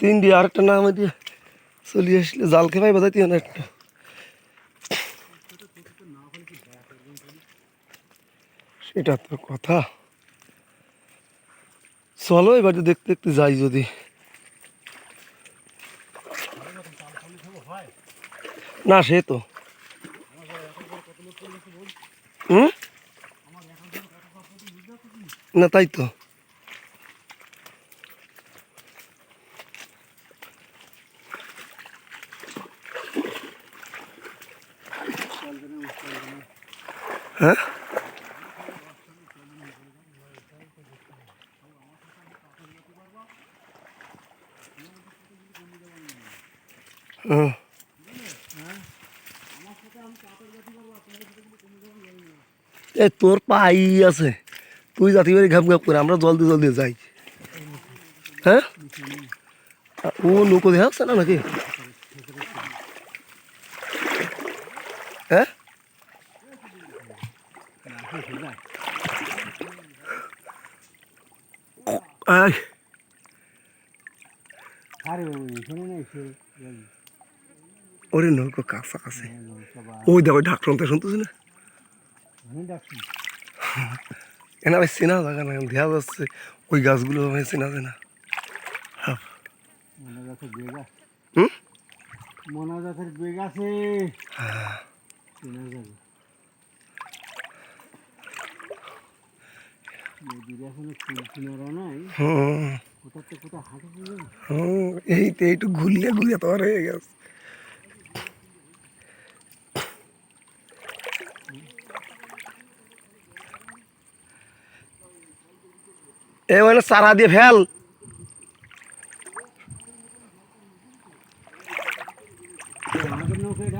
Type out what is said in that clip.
তিন দিয়ে আরেকটা নাম দিয়ে চলিয়ে আসলে জালকে ভাই বাজাইতে না একটা। সেটা তো কথা। চলো এবার দেখতে দেখতে যাই যদি। না, সে তো। না, তাই তো। হ্যাঁ। এ, তোর পাই আছে। তুই জাতি বাড়ি ঘাপ ঘাপ করে, আমরা জলদি জলদি যাই। হ্যাঁ? ও নৌকো দেখা যাচ্ছে না নাকি? হ্যাঁ? এখানে ওরে নৌকো কাছা কাছে ওই দেখো ঢাকরতে শুনতেছি না। এনা ভাই চেনা জায়গা না দেখা যাচ্ছে ওই গাছগুলো ভাই চেনা যায় না মনে আছে। এই তো একটু ঘুরলে ঘুরিয়ে তোমার হয়ে গেছে এ মানে চারা দিয়ে ফেল আমাদের